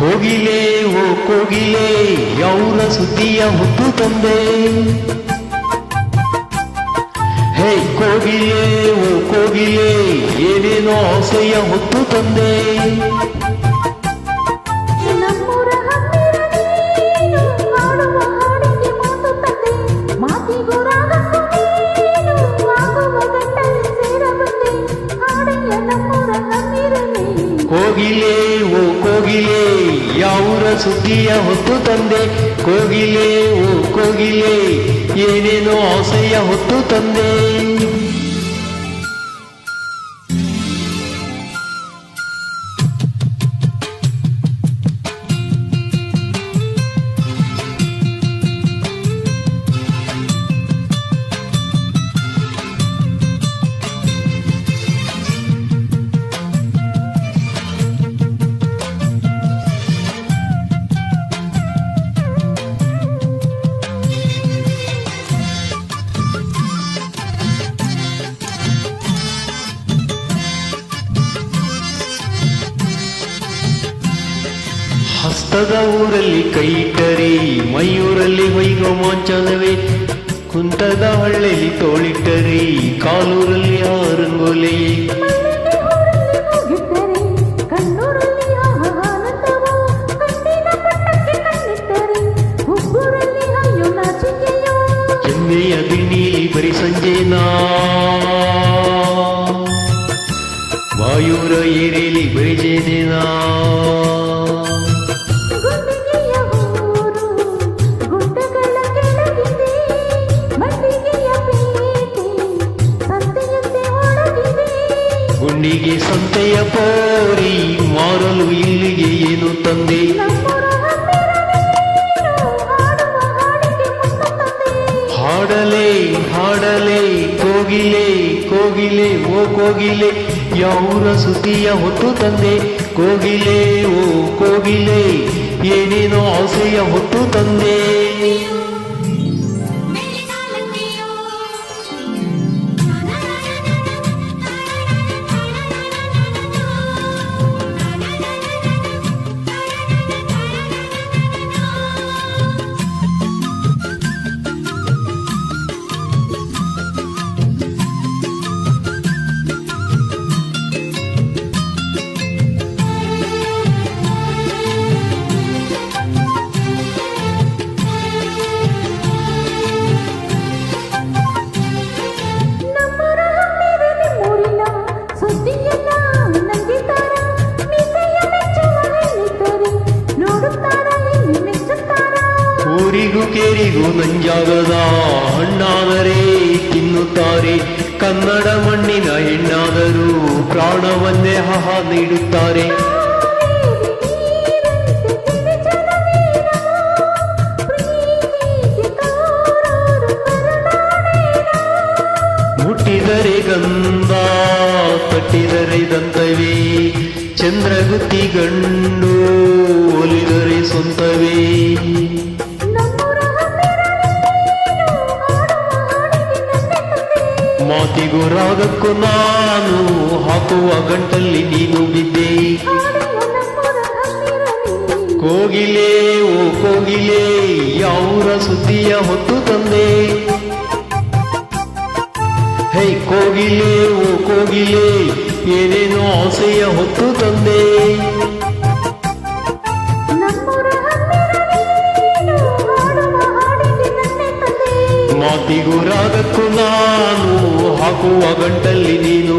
ಕೋಗಿಲೆ ಓ ಕೋಗಿಲೆ ಯಾವ್ರ ಸುದ್ದಿಯ ಹೊತ್ತು ತಂದೆ ಹೇ ಕೋಗಿಲೆ ಓ ಕೋಗಿಲೆ ಏನೇನೋ ಆಸೆಯ ಹೊತ್ತು ತಂದೆ ನಮ್ಮೂರ ಯಾವ್ರ ಸುದ್ದಿಯ ಹೊತ್ತು ತಂದೆ? ಕೋಗಿಲೆ ಓ ಕೋಗಿಲೆ ಏನೇನೋ ಆಸೆಯ ಹೊತ್ತು ತಂದೆ? ಹಸ್ತದ ಊರಲ್ಲಿ ಕೈಟರಿ ಮಯೂರಲ್ಲಿ ವೈರೋಮಾಂಚನವೇ ಕುಂತದ ಹಳ್ಳಿಲಿ ತೋಳಿಟ್ಟರಿ ಕಾಲೂರಲ್ಲಿ ಆರಂಗೋಲೆ ಮಲ್ಲಿಗೆ ಹೂರಲ್ಲಿ ಹೋಗಿದ್ದರೆ ಕಣ್ಣೂರಲ್ಲಿ ಆನಂದವೋ ಕಣ್ಣಿನ ಪಟ್ಟಕ್ಕೆ ಕಣ್ಣಿಟ್ಟರೆ ಹುಬ್ಬೂರಲ್ಲಿ ಅಯ್ಯೋ ನಾಚಿಕೆಯೋ ಎಮ್ಮೆಯ ದಿಣ್ಣೀಲಿ ಬರಿ ಸಂಜೆನಾ ವಾಯೂರ ಏರೇಲಿ ಬರಿ ಜೇನೇನಾ ಗುಂಡಿಗೆ ಸಂತೆಯ ಪೋರಿ, ಮಾರಲು ಇಲ್ಲಿಗೆ ಏನು ತಂದೆ? ಹಾಡಲೆ ಹಾಡಲೆ, ಕೋಗಿಲೆ ಕೋಗಿಲೆ, ಓ ಕೋಗಿಲೆ, ಯಾವೂರ ಸುದ್ದಿಯ ಹೊತ್ತು ತಂದೆ? ಕೋಗಿಲೆ, ಓ ಕೋಗಿಲೆ, ಏನೇನೋ ಆಸೆಯ ಹೊತ್ತು ತಂದೆ? ಕೇರಿಗೂ ನಂಜಾಗದ ಹಣ್ಣಾದರೆ ತಿನ್ನುತ್ತಾರೆ. ಕನ್ನಡ ಮಣ್ಣಿನ ಹೆಣ್ಣಾದರೂ ಪ್ರಾಣವನ್ನೇ ಹಹ ನೀಡುತ್ತಾರೆ. ಮುಟ್ಟಿದರೆ ಗಂಧ ಕಟ್ಟಿದರೆ ದಂತವೇ. ಚಂದ್ರಗುತ್ತಿ ಗಂಡು, ಒಲಿದರೆ ಸ್ವಂತವೇ ಮಾತಿಗೂ ರಾಗಕ್ಕೂ ನಾನು ಹಾಕುವ ಗಂಟಲ್ಲಿ ನೀನು ಬಿದ್ದೆ. ಕೋಗಿಲೆ, ಓ ಕೋಗಿಲೆ, ಯಾವೂರ ಸುದ್ದಿಯ ಹೊತ್ತು ತಂದೆ. ಹೇ ಕೋಗಿಲೆ, ಓ ಕೋಗಿಲೆ, ಏನೇನೋ ಆಸೆಯ ಹೊತ್ತು ತಂದೆ. ಮಾತಿಗೂ ರಾಗಕ್ಕೂ ನಾನು ಹಾಕುವ ಗಂಟಲ್ಲಿ ನೀನು